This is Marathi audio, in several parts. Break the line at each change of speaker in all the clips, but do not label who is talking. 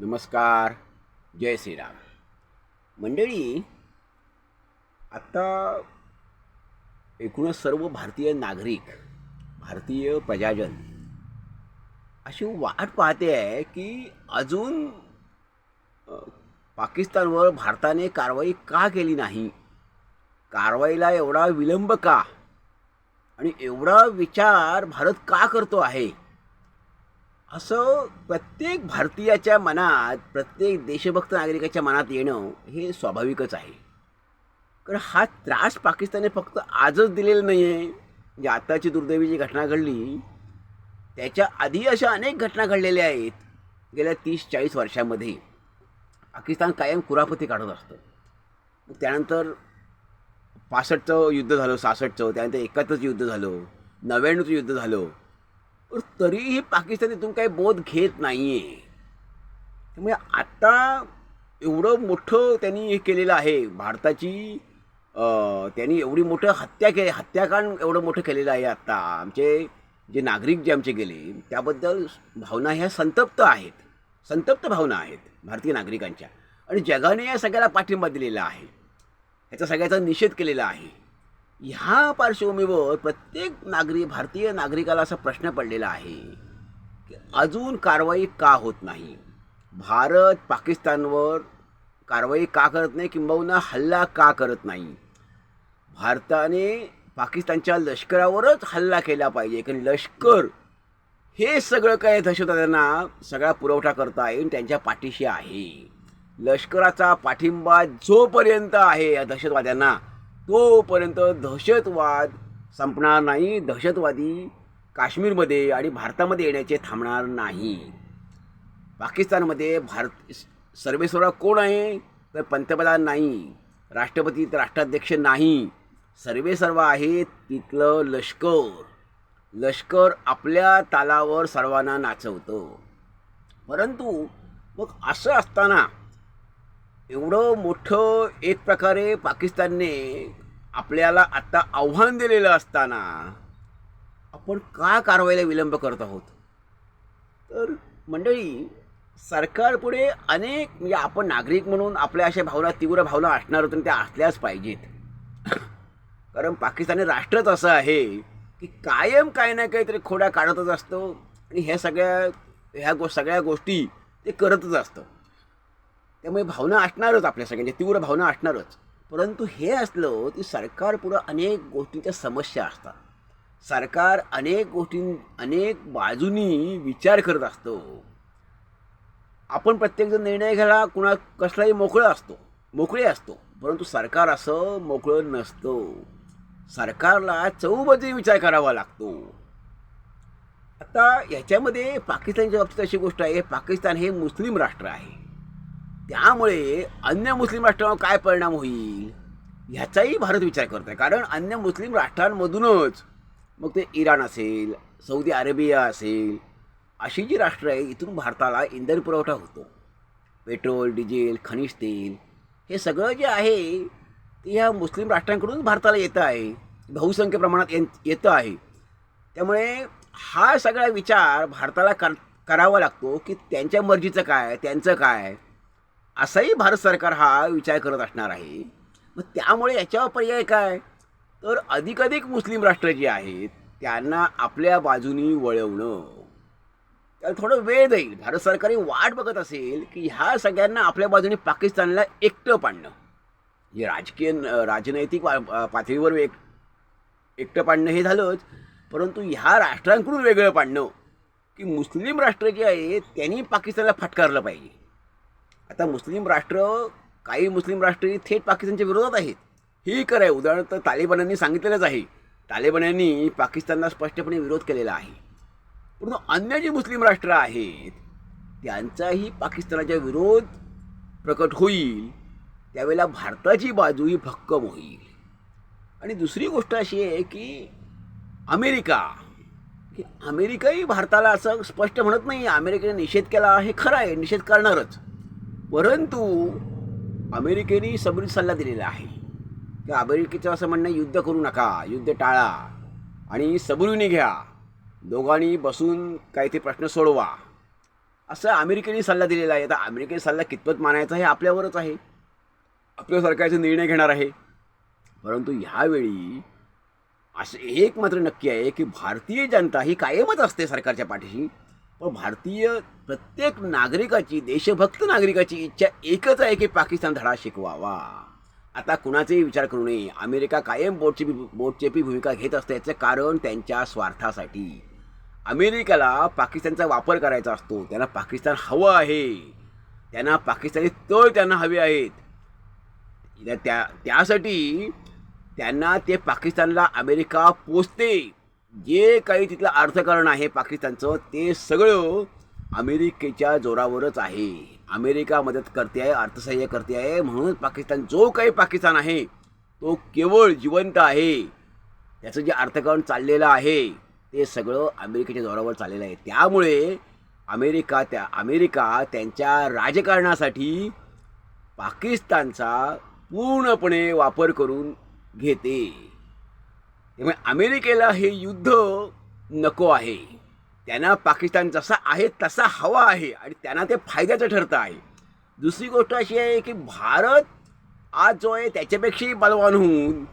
नमस्कार जय श्रीराम. मंडळी आत्ता एकूणच सर्व भारतीय नागरिक भारतीय प्रजाजन अशी वाट पाहते आहे की अजून पाकिस्तानवर भारताने कारवाई का केली नाही? कारवाईला एवढा विलंब का? आणि एवढा विचार भारत का करतो आहे? असं प्रत्येक भारतीयाच्या मनात प्रत्येक देशभक्त नागरिकाच्या मनात येणं हे स्वाभाविकच आहे. कारण हा त्रास पाकिस्तानने फक्त आजच दिलेला नाही आहे म्हणजे आताची दुर्दैवी जी घटना घडली त्याच्या आधी अशा अनेक घटना घडलेल्या आहेत गेल्या तीस चाळीस वर्षामध्ये. पाकिस्तान कायम कुरापती काढत असतं. त्यानंतर पासष्टचं युद्ध झालं सहासष्टचं त्यानंतर एकाहत्तरचं युद्ध झालं नव्याण्णवचं युद्ध झालं. तरीही पाकिस्तान इथून काही बोध घेत नाही आहे त्यामुळे आत्ता एवढं मोठं त्यांनी हे केलेलं आहे. भारताची त्यांनी एवढी मोठं हत्या के हत्याकांड एवढं मोठं केलेलं आहे आत्ता आमचे जे नागरिक जे आमचे गेले त्याबद्दल भावना ह्या संतप्त आहेत. संतप्त भावना आहेत भारतीय नागरिकांच्या. आणि जगाने या सगळ्याला पाठिंबा दिलेला आहे. ह्याचा सगळ्याचा निषेध केलेला आहे. ह्या पार्श्वभूमीवर प्रत्येक नागरिक भारतीय नागरिकाला असा प्रश्न पडलेला आहे की अजून कारवाई का होत नाही? भारत पाकिस्तानवर कारवाई का करत नाही? किंबहुना हल्ला का करत नाही? भारताने पाकिस्तानच्या लष्करावरच हल्ला केला पाहिजे. कारण लष्कर हे सगळं काय दहशतवाद्यांना सगळा पुरवठा करता येईल त्यांच्या पाठीशी आहे. लष्कराचा पाठिंबा जोपर्यंत आहे या दहशतवाद्यांना तोपर्यंत दहशतवाद संपणार नाही. दहशतवादी काश्मीरमध्ये आणि भारतामध्ये येण्याचे थांबणार नाही. पाकिस्तानमध्ये भारत सर्वेसर्वा कोण आहे? तर पंतप्रधान नाही. राष्ट्रपती तर राष्ट्राध्यक्ष नाही. सर्वेसर्वा आहे तिथलं लष्कर. लष्कर आपल्या तालावर सर्वांना नाचवतं. परंतु मग असं असताना एवढं मोठं एक प्रकारे पाकिस्तानने आपल्याला आत्ता आव्हान दिलेलं असताना आपण का कारवाईला विलंब करत आहोत? तर मंडळी सरकारपुढे अनेक म्हणजे आपण नागरिक म्हणून आपल्या अशा भावना तीव्र भावना असणार होत्या आणि त्या असल्याच पाहिजेत. कारण पाकिस्तानी राष्ट्रच असं आहे की कायम काही ना काहीतरी खोड्या काढतच असतो आणि ह्या सगळ्या ह्या गो सगळ्या गोष्टी ते करतच असतं. त्यामुळे भावना असणारच आपल्या सगळ्यांच्या तीव्र भावना असणारच. परंतु हे असलं की सरकारपुढं अनेक गोष्टींच्या समस्या असतात. सरकार अनेक गोष्टी अनेक बाजूनी विचार करत असतो. आपण प्रत्येकजण निर्णय घ्यायला कुणा कसलाही मोकळं असतो मोकळे असतो. परंतु सरकार असं मोकळं नसतं. सरकारला चौबाजूने विचार करावा लागतो. आता याच्यामध्ये पाकिस्तानच्या बाबतीत अशी गोष्ट आहे. पाकिस्तान हे मुस्लिम राष्ट्र आहे. त्यामुळे अन्य मुस्लिम राष्ट्रांवर काय परिणाम होईल? ह्याचाही भारत विचार करत आहे कारण अन्य मुस्लिम राष्ट्रांमधूनच मग ते इराण असेल सौदी अरेबिया असेल अशी जी राष्ट्र आहे इथून भारताला इंधन पुरवठा होतो. पेट्रोल डिझेल खनिज तेल हे सगळं जे आहे ते ह्या मुस्लिम राष्ट्रांकडून भारताला येतं आहे. बहुसंख्य प्रमाणात येतं आहे. त्यामुळे हा सगळा विचार भारताला कर करावा लागतो की त्यांच्या मर्जीचं काय त्यांचं काय असाही भारत सरकार हा विचार करत असणार आहे. मग त्यामुळे याच्यावर पर्याय काय? तर अधिकाधिक मुस्लिम राष्ट्र जी आहेत त्यांना आपल्या बाजूनी वळवणं. त्याला थोडं वेळ जाईल भारत सरकारही वाट बघत असेल की ह्या सगळ्यांना आपल्या बाजूने पाकिस्तानला एकटं पाडणं. जे राजकीय राजनैतिक पातळीवर एक एकटं पाडणं हे झालंच. परंतु ह्या राष्ट्रांकडून वेगळं पाडणं की मुस्लिम राष्ट्र जे आहे त्यांनी पाकिस्तानला फटकारलं पाहिजे. आता मुस्लिम राष्ट्र काही मुस्लिम राष्ट्र ही थेट पाकिस्तानच्या विरोधात आहेत. ही खरं आहे. उदाहरणार्थ तालिबानांनी सांगितलेलंच आहे. तालिबान्यांनी पाकिस्तानला स्पष्टपणे विरोध केलेला आहे. परंतु अन्य जे मुस्लिम राष्ट्र आहेत त्यांचाही पाकिस्तानाच्या विरोध प्रकट होईल. त्यावेळेला भारताची बाजू ही भक्कम होईल. आणि दुसरी गोष्ट अशी आहे की अमेरिका की अमेरिकाही भारताला असं स्पष्ट म्हणत नाही. अमेरिकेने निषेध केला हे खरं आहे. निषेध करणारच. परंतु अमेरिकेने सबरीत सल्ला दिलेला आहे. की अमेरिकेचं असं म्हणणं युद्ध करू नका युद्ध टाळा आणि सबुरीने घ्या. दोघांनी बसून काही ते प्रश्न सोडवा. असं अमेरिकेने सल्ला दिलेला आहे. आता अमेरिकेने सल्ला कितपत मानायचा हे आपल्यावरच आहे. आपल्या सरकारचे निर्णय घेणार आहे. परंतु ह्यावेळी असं एक मात्र नक्की आहे की भारतीय जनता ही कायमच असते सरकारच्या पाठीशी. पण भारतीय प्रत्येक नागरिकाची देशभक्त नागरिकाची इच्छा एकच आहे की पाकिस्तान धडा शिकवावा. आता कुणाचाही विचार करू नये. अमेरिका कायम बोटची बोटचेपी भूमिका घेत असते याचं कारण त्यांच्या स्वार्थासाठी. अमेरिकेला पाकिस्तानचा वापर करायचा असतो. त्यांना पाकिस्तान हवं आहे. त्यांना पाकिस्तानी तळ त्यांना हवे आहेत. त्या- त्या त्यासाठी त्यांना ते पाकिस्तानला अमेरिका पोचते. जे काही तिथलं अर्थकारण आहे पाकिस्तानचं ते सगळं अमेरिकेच्या जोरावरच आहे. अमेरिका मदत करते आहे अर्थसहाय्य करते आहे म्हणून पाकिस्तान जो काही पाकिस्तान आहे तो केवळ जिवंत आहे. त्याचं जे अर्थकारण चाललेलं आहे ते सगळं अमेरिकेच्या जोरावर चाललेलं आहे. त्यामुळे अमेरिका त्या अमेरिका त्यांच्या राजकारणासाठी पाकिस्तानचा पूर्णपणे वापर करून घेते. त्यामुळे अमेरिकेला हे युद्ध नको आहे. त्यांना पाकिस्तान जसा आहे तसा हवा आहे आणि त्यांना ते फायद्याचं ठरतं आहे. दुसरी गोष्ट अशी आहे की भारत आज जो आहे त्याच्यापेक्षाही बलवान होऊन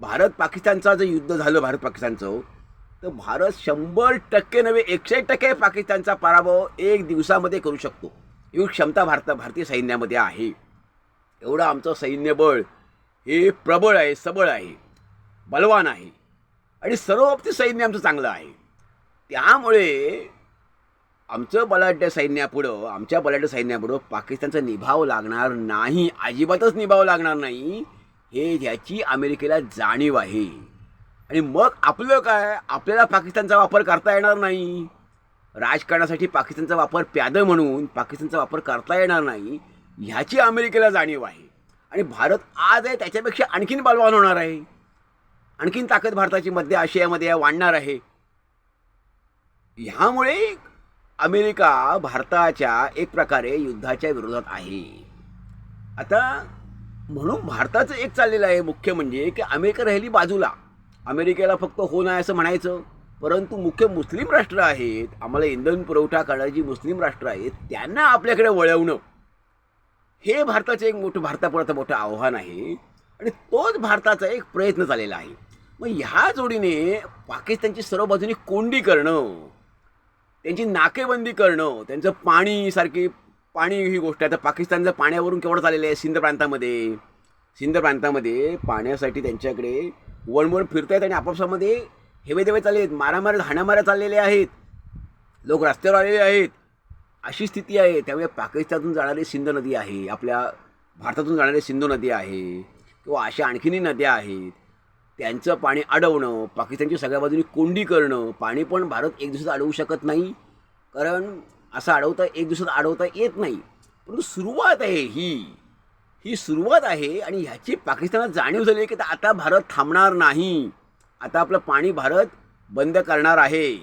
भारत पाकिस्तानचं जो युद्ध झालं भारत पाकिस्तानचं तर भारत शंभर टक्के नव्हे एकशे टक्के पाकिस्तानचा पराभव एक दिवसामध्ये करू शकतो. एवढी क्षमता भारत भारतीय सैन्यामध्ये आहे. एवढं आमचं सैन्यबळ हे प्रबळ आहे सबळ आहे. बलवान आहे. आणि सर्व बाबतीत सैन्य आमचं चांगलं आहे. त्यामुळे आमचं बलाढ्य सैन्यापुढं आमच्या बलाढ्य सैन्यापुढं पाकिस्तानचा निभाव लागणार नाही अजिबातच निभाव लागणार नाही हे ह्याची अमेरिकेला जाणीव आहे. आणि मग आपलं काय? आपल्याला पाकिस्तानचा वापर करता येणार नाही. राजकारणासाठी पाकिस्तानचा वापर प्यादं म्हणून पाकिस्तानचा वापर करता येणार नाही ह्याची अमेरिकेला जाणीव आहे. आणि भारत आज आहे त्याच्यापेक्षा आणखीन बलवान होणार आहे. आणखीन ताकद भारताची मध्य आशियामध्ये वाढणार आहे. ह्यामुळे अमेरिका भारताच्या एक प्रकारे युद्धाच्या विरोधात आहे. आता म्हणून भारताचं एक चाललेलं आहे मुख्य म्हणजे की अमेरिका राहिली बाजूला. अमेरिकेला फक्त हो नाही असं म्हणायचं. परंतु मुख्य मुस्लिम राष्ट्र आहेत आम्हाला इंधन पुरवठा करणारी जी मुस्लिम राष्ट्र आहेत त्यांना आपल्याकडे वळवणं हे भारताचं एक मोठं भारतापुढचं मोठं आव्हान आहे. आणि तोच भारताचा एक प्रयत्न चाललेला आहे. मग ह्या जोडीने पाकिस्तानची सर्व बाजूनी कोंडी करणं त्यांची नाकेबंदी करणं त्यांचं पाणी सारखी पाणी ही गोष्ट आहे. आता पाकिस्तानचं पाण्यावरून केवढं चाललेलं आहे सिंध प्रांतामध्ये? सिंध प्रांतामध्ये पाण्यासाठी त्यांच्याकडे वणवण फिरतायत आणि आपापसामध्ये हेवे देवे चालले आहेत. मारामार हाणामाऱ्या चाललेल्या आहेत. लोक रस्त्यावर आलेले आहेत. अशी स्थिती आहे. त्यामुळे पाकिस्तानातून जाणारी सिंध नदी आहे. आपल्या भारतातून जाणारी सिंधू नदी आहे. किंवा अशा आणखीनही नद्या आहेत. त्यांचं पाणी अडवणं पाकिस्तानची सगळ्या बाजूनी कोंडी करणं पाणी पण भारत एक दिवसात अडवू शकत नाही. कारण असं अडवता एक दिवसात अडवता येत नाही. परंतु सुरुवात आहे ही. ही सुरुवात आहे आणि ह्याची पाकिस्तानात जाणीव झाली आहे की आता भारत थांबणार नाही. आता आपलं पाणी भारत बंद करणार आहे.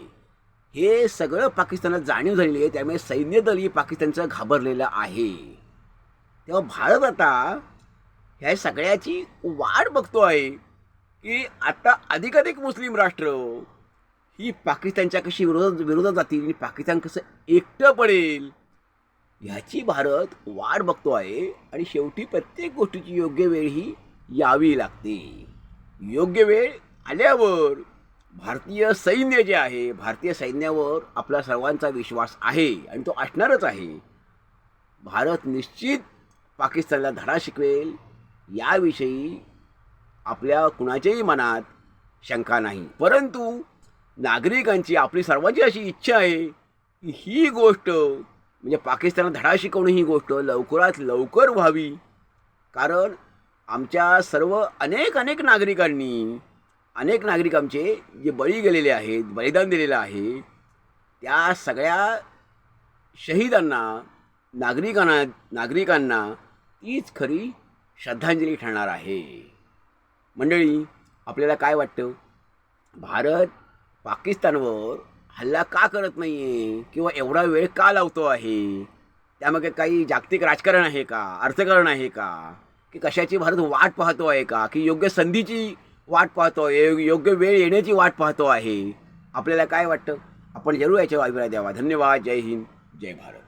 हे सगळं पाकिस्तानात जाणीव झालेली आहे. त्यामुळे सैन्यदलही पाकिस्तानचं घाबरलेलं आहे. तेव्हा भारत आता ह्या सगळ्याची वाट बघतो आहे की आता अधिकाधिक मुस्लिम राष्ट्र ही पाकिस्तानच्या कशी विरोधात विरोधात जातील आणि पाकिस्तान कसं एकटं पडेल ह्याची भारत वाट बघतो आहे. आणि शेवटी प्रत्येक गोष्टीची योग्य वेळ ही यावी लागते. योग्य वेळ आल्यावर भारतीय सैन्य जे आहे भारतीय सैन्यावर आपला सर्वांचा विश्वास आहे आणि तो असणारच आहे. भारत निश्चित पाकिस्तानला धडा शिकवेल. याविषयी आपल्या कुणाच्याही मनात शंका नाही. परंतु नागरिकांची आपली सर्वांची अशी इच्छा आहे की ही गोष्ट म्हणजे पाकिस्तानला धडा शिकवणं ही गोष्ट लवकरात लवकर व्हावी. कारण आमच्या सर्व अनेक अनेक नागरिकांनी अनेक नागरिक आमचे जे बळी गेलेले आहेत बलिदान दिलेलं आहे त्या सगळ्या शहीदांना नागरिकांना नागरिकांना तीच खरी श्रद्धांजली ठरणार आहे. मंडळी आपल्याला काय वाटतं? भारत पाकिस्तानवर हल्ला का करत नाही आहे किंवा एवढा वेळ का लावतो आहे? त्यामागे काही जागतिक राजकारण आहे का? अर्थकारण आहे का? की कशाची भारत वाट पाहतो आहे का? की योग्य संधीची वाट पाहतो आहे? योग्य वेळ येण्याची वाट पाहतो आहे? आपल्याला काय वाटतं? आपण जरूर याच्या अभिप्राय द्यावा. धन्यवाद. जय हिंद. जय भारत.